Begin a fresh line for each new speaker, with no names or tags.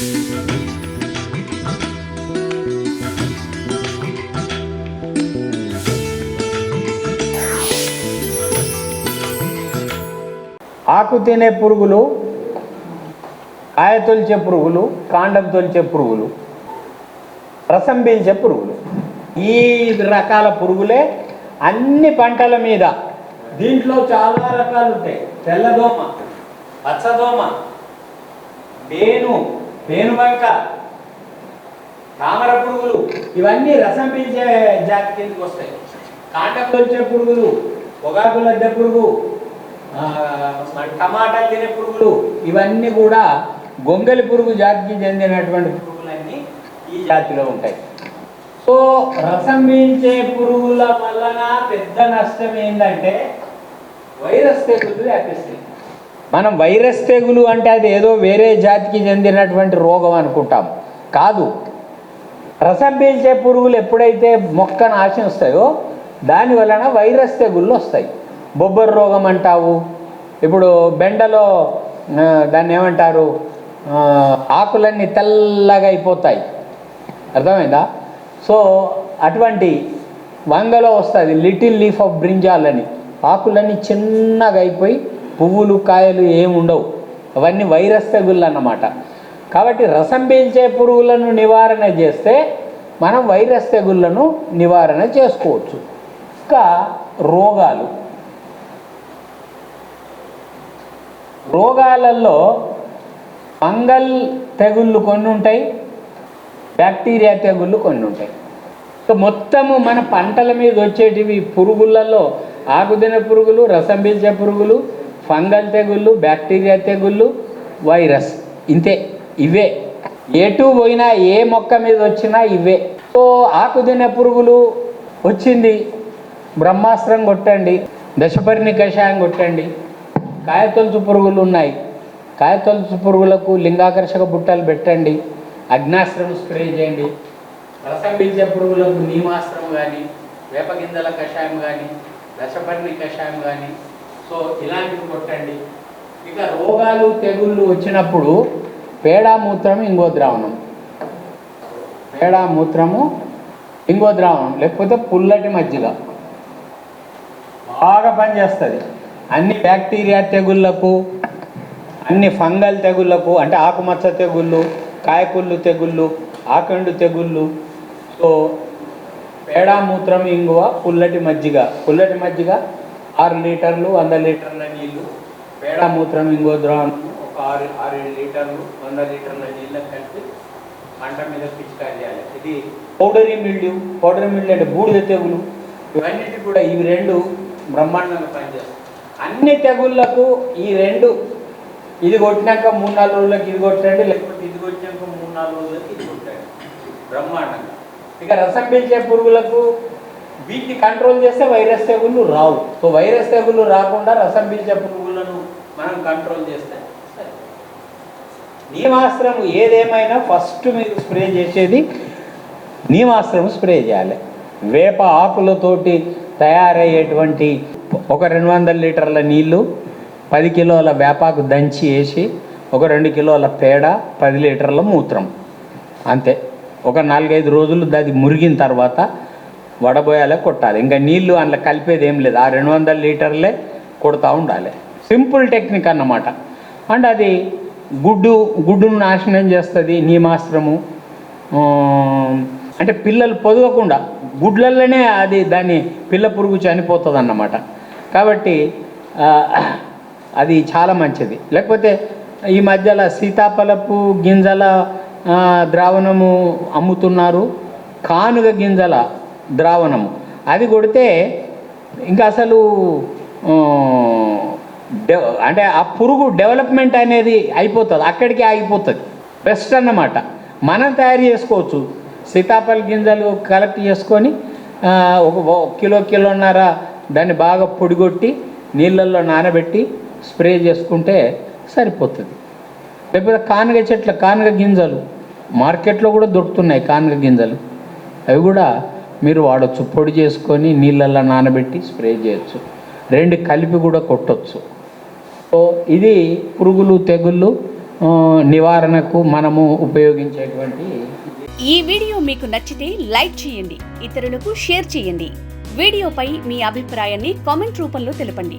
ఆకు తినే పురుగులు కాయ తొలిచే పురుగులు కాండం తొలిచే పురుగులు రసం పీల్చే పురుగులు. ఈ రకాల పురుగులే అన్ని పంటల మీద. దీంట్లో చాలా రకాలు ఉంటాయి. తెల్లదోమ పచ్చదోమ బేను పేనుబంక తామర పురుగులు ఇవన్నీ రసం పీల్చే జాతి కిందకి వస్తాయి. కాండం తొలిచే పురుగులు పొగాకు లద్దె పురుగు టమాటాలు తినే పురుగులు ఇవన్నీ కూడా గొంగలి పురుగు జాతికి చెందినటువంటి పురుగులన్నీ ఈ జాతిలో ఉంటాయి. సో రసం పీల్చే పురుగుల వలన పెద్ద నష్టం ఏంటంటే వైరస్ తెగులు వ్యాపిస్తాయి. మనం వైరస్ తెగులు అంటే అది ఏదో వేరే జాతికి చెందినటువంటి రోగం అనుకుంటాం. కాదు. రసం పీల్చే పురుగులు ఎప్పుడైతే మొక్క నాశిస్తాయో దాని వలన వైరస్ తెగుళ్ళు వస్తాయి. బొబ్బర్ రోగం అంటావు. ఇప్పుడు బెండలో దాన్ని ఏమంటారు? ఆకులన్నీ తెల్లగా అయిపోతాయి. అర్థమైందా? సో అటువంటి వంగలో వస్తుంది లిటిల్ లీఫ్ ఆఫ్ బ్రింజాల్ అని. ఆకులన్నీ చిన్నగా అయిపోయి పువ్వులు కాయలు ఏమి ఉండవు. అవన్నీ వైరస్ తెగుళ్ళు అన్నమాట. కాబట్టి రసం పీల్చే పురుగులను నివారణ చేస్తే మనం వైరస్ తెగుళ్ళను నివారణ చేసుకోవచ్చు. ఇంకా రోగాలు. రోగాలలో ఫంగల్ తెగుళ్ళు కొన్ని ఉంటాయి బ్యాక్టీరియా తెగుళ్ళు కొన్ని ఉంటాయి. మొత్తము మన పంటల మీద వచ్చేటివి పురుగులలో ఆకుదిన పురుగులు రసం పీల్చే పురుగులు ఫంగల్ తెగుళ్ళు బ్యాక్టీరియా తెగుళ్ళు వైరస్. ఇంతే. ఇవే. ఎటు పోయినా ఏ మొక్క మీద వచ్చినా ఇవే. సో ఆకుదిన పురుగులు వచ్చింది. బ్రహ్మాస్త్రం కొట్టండి. దశపరిణి కషాయం కొట్టండి. కాయతొలుచు పురుగులు ఉన్నాయి. కాయతొలుచు పురుగులకు లింగాకర్షక బుట్టలు పెట్టండి. అగ్నాస్త్రం స్ప్రే చేయండి. రసం పీల్చే పురుగులకు నీమాస్త్రం కానీ వేపగిందల కషాయం కానీ దశపర్ణి కషాయం కానీ సో ఇలాంటివి కొట్టండి. ఇక రోగాలు తెగుళ్ళు వచ్చినప్పుడు పేడా మూత్రం ఇంగో ద్రావణం పేడా మూత్రము ఇంగో ద్రావణం లేకపోతే పుల్లటి మజ్జిగ. బాగా పనిచేస్తుంది అన్ని బ్యాక్టీరియా తెగుళ్ళకు అన్ని ఫంగల్ తెగుళ్ళకు అంటే ఆకుమచ్చ తెగుళ్ళు కాయకుళ్ళు తెగుళ్ళు ఆకండు తెగుళ్ళు. సో పేడా మూత్రం ఇంగువ పుల్లటి మజ్జిగ. పుల్లటి మజ్జిగ ఆరు లీటర్లు వంద లీటర్ల నీళ్ళు పేడ మూత్రం ఇంకో ద్రావణం ఒక ఆరు ఆరు ఏడు లీటర్లు వంద లీటర్ల నీళ్ళకి కలిపి పంట మీద పిచికారి చేయాలి. ఇది పౌడరీ మిల్డ్యూ పౌడరీ మిల్డ్యూ అంటే బూడిద తెగులు. ఇవన్నిటి కూడా ఇవి రెండు బ్రహ్మాండంగా పనిచేస్తాయి. అన్ని తెగుళ్ళకు ఈ రెండు ఇది కొట్టినాక మూడు నాలుగు రోజులకు ఇది కొట్టండి లేకపోతే ఇది కొట్టినాక మూడు నాలుగు రోజులకి ఇది కొట్టండి. బ్రహ్మాండంగా. ఇక రసం పీల్చే పురుగులకు వీటిని కంట్రోల్ చేస్తే వైరస్ తెగుళ్ళు రావు. సో వైరస్ తెగుళ్ళు రాకుండా రసం పీల్చే పురుగులను మనం కంట్రోల్ చేస్తే సరే. నీమాస్త్రం ఏదేమైనా ఫస్ట్ మీరు స్ప్రే చేసేది నీమాస్త్రం స్ప్రే చేయాలి. వేప ఆకులతోటి తయారయ్యేటువంటి ఒక రెండు వందల లీటర్ల నీళ్ళు పది కిలోల వేపాకు దంచి వేసి ఒక రెండు కిలోల పేడ పది లీటర్ల మూత్రం. అంతే. ఒక నాలుగైదు రోజులు అది మురిగిన తర్వాత వడబోయాలే కొట్టాలి. ఇంకా నీళ్ళు అందులో కలిపేది ఏం లేదు. ఆ రెండు వందల లీటర్లే కొడతా ఉండాలి. సింపుల్ టెక్నిక్ అన్నమాట. అండ్ అది గుడ్డు గుడ్డును నాశనం చేస్తుంది నీమాస్త్రము అంటే పిల్లలు పొదగకుండా గుడ్లలోనే అది దాని పిల్ల పురుగు చనిపోతుంది అన్నమాట కాబట్టి అది చాలా మంచిది. లేకపోతే ఈ మధ్యలో సీతాఫలపు గింజల ద్రావణము అమ్ముతున్నారు. కానుగ గింజల ద్రావణము. అది కొడితే ఇంకా అసలు అంటే ఆ పురుగు డెవలప్మెంట్ అనేది అయిపోతుంది అక్కడికి ఆగిపోతుంది. బెస్ట్ అన్నమాట. మనం తయారు చేసుకోవచ్చు. సీతాఫల గింజలు కలెక్ట్ చేసుకొని ఒక ఒక కిలో కిలోన్నర దాన్ని బాగా పొడిగొట్టి నీళ్ళల్లో నానబెట్టి స్ప్రే చేసుకుంటే సరిపోతుంది. లేకపోతే కానుగ చెట్ల కానుగ గింజలు మార్కెట్లో కూడా దొరుకుతున్నాయి కానుగ గింజలు. అవి కూడా మీరు వాడచ్చు. పొడి చేసుకొని నీళ్ళల్లో నానబెట్టి స్ప్రే చేయొచ్చు. రెండు కలిపి కూడా కొట్టచ్చు. సో ఇది పురుగులు తెగుళ్ళు నివారణకు మనము ఉపయోగించేటువంటి
ఈ వీడియో మీకు నచ్చితే లైక్ చేయండి. ఇతరులకు షేర్ చేయండి. వీడియోపై మీ అభిప్రాయాన్ని కామెంట్ రూపంలో తెలపండి.